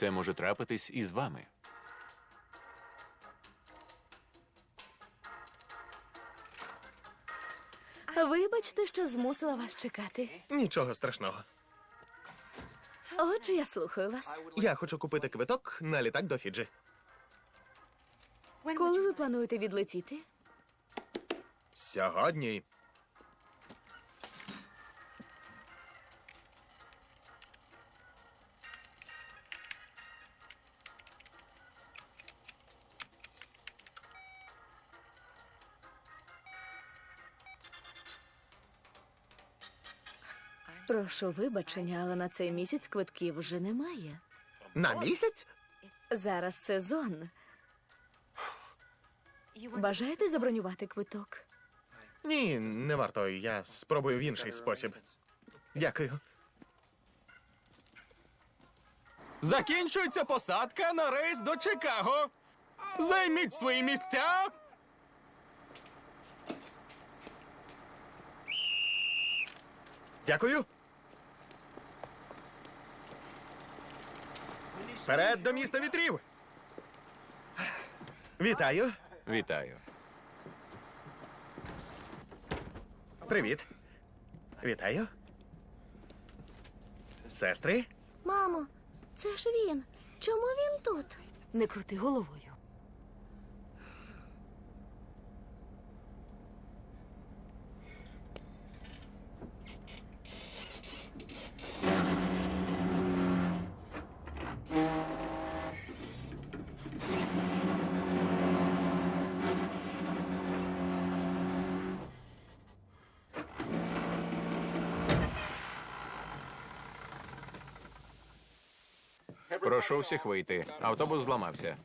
Це може трапитись і з вами. Вибачте, що змусила вас чекати. Нічого страшного. Отже, я слухаю вас. Я хочу купити квиток на літак до Фіджі. Коли ви плануєте відлетіти? Сьогодні. Прошу вибачення, але на цей місяць квитків вже немає. На місяць? Зараз сезон. Бажаєте забронювати квиток? Ні, не варто. Я спробую в інший спосіб. Дякую. Закінчується посадка на рейс до Чикаго. Займіть свої місця. Дякую. Вперед до міста вітрів. Вітаю. Вітаю. Привіт. Вітаю. Сестри? Мамо, це ж він. Чому він тут? Не крути головою. Прошу всіх вийти. Автобус зламався.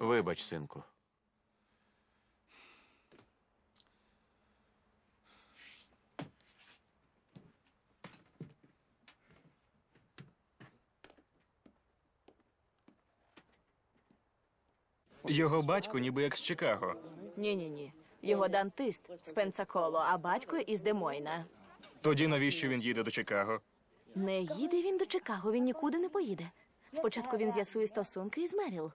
Вибач, синку. Його батько ніби як з Чикаго. Ні, ні, ні. Його дантист з Пенсаколо, а батько із Демойна. Тоді навіщо він їде до Чикаго? Не їде він до Чикаго, він нікуди не поїде. Спочатку він з'ясує стосунки із Меріл.